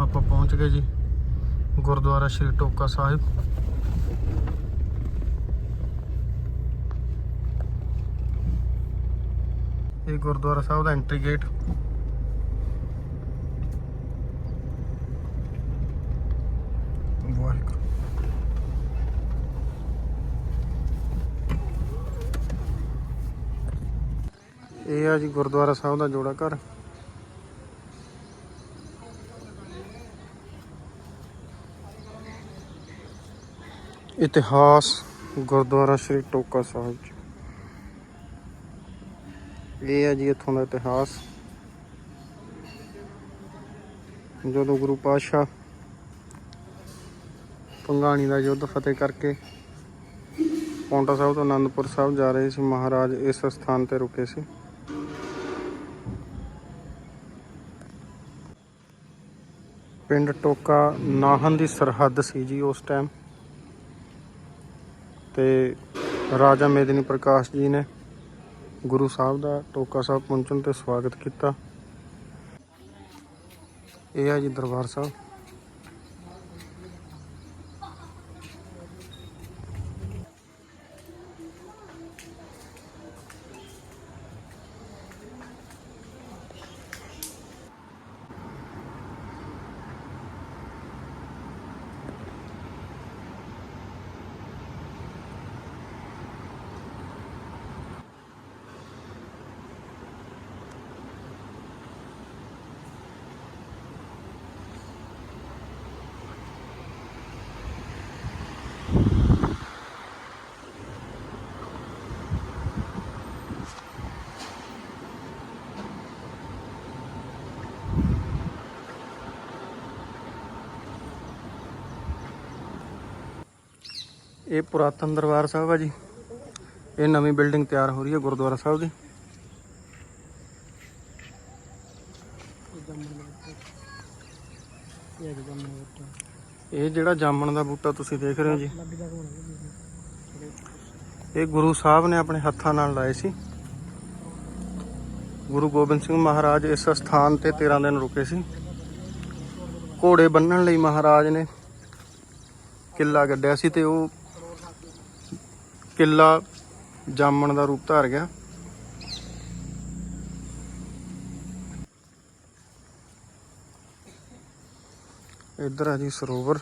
ਆਪਾਂ ਪਹੁੰਚ ਗਏ ਜੀ ਗੁਰਦੁਆਰਾ ਸ਼੍ਰੀ ਟੋਕਾ ਸਾਹਿਬ। ਇਹ ਗੁਰਦੁਆਰਾ ਸਾਹਿਬ ਦਾ ਐਂਟਰੀ ਗੇਟ ਵਾਹਿਗੁਰੂ। ਇਹ ਆ ਜੀ ਗੁਰਦੁਆਰਾ ਸਾਹਿਬ ਦਾ ਜੋੜਾ ਘਰ। ਇਤਿਹਾਸ, ਗੁਰਦੁਆਰਾ ਸ਼੍ਰੀ ਟੋਕਾ ਸਾਹਿਬ ਜੀ। ਇਹ ਹੈ ਜੀ ਇੱਥੋਂ ਦਾ ਇਤਿਹਾਸ। ਜਦੋਂ ਗੁਰੂ ਪਾਤਸ਼ਾਹ ਪੰਗਾਣੀ ਦਾ ਯੁੱਧ ਫਤਿਹ ਕਰਕੇ ਪੌਂਟਾ ਸਾਹਿਬ ਤੋਂ ਆਨੰਦਪੁਰ ਸਾਹਿਬ ਜਾ ਰਹੇ ਸੀ, ਮਹਾਰਾਜ ਇਸ ਸਥਾਨ ਤੇ ਰੁਕੇ ਸੀ। ਪਿੰਡ ਟੋਕਾ ਨਾਹਨ ਦੀ ਸਰਹੱਦ ਸੀ ਜੀ ਉਸ ਟਾਈਮ ਤੇ ਰਾਜਾ ਮੇਦਨੀ ਪ੍ਰਕਾਸ਼ ਜੀ ਨੇ ਗੁਰੂ ਸਾਹਿਬ ਦਾ ਟੋਕਾ ਸਾਹਿਬ ਪਹੁੰਚਣ ਤੇ ਸਵਾਗਤ ਕੀਤਾ। ਇਹ ਆ ਜੀ ਦਰਬਾਰ ਸਾਹਿਬ। ਇਹ ਪੁਰਾਤਨ ਦਰਬਾਰ ਸਾਹਿਬ ਆ ਜੀ। ਇਹ ਨਵੀਂ ਬਿਲਡਿੰਗ ਤਿਆਰ ਹੋ ਰਹੀ ਹੈ ਗੁਰਦੁਆਰਾ ਸਾਹਿਬ ਦੀ। ਇਹ ਜਿਹੜਾ ਜਾਮਣ ਦਾ ਬੂਟਾ ਤੁਸੀਂ ਦੇਖ ਰਹੇ ਹੋ ਜੀ। ਇਹ ਗੁਰੂ ਸਾਹਿਬ ਨੇ ਆਪਣੇ ਹੱਥਾਂ ਨਾਲ ਲਾਏ ਸੀ। ਗੁਰੂ ਗੋਬਿੰਦ ਸਿੰਘ ਮਹਾਰਾਜ ਇਸ ਸਥਾਨ ਤੇ 13 ਦਿਨ ਰੁਕੇ ਸੀ। ਘੋੜੇ ਬੰਨਣ ਲਈ ਮਹਾਰਾਜ ਨੇ ਕਿੱਲਾ ਗੱਡਿਆ ਸੀ ਤੇ ਉਹ ਕਿੱਲਾ ਜਾਮਣ ਦਾ ਰੂਪ ਧਾਰ ਗਿਆ। ਇੱਧਰ ਆ ਜੀ ਸਰੋਵਰ।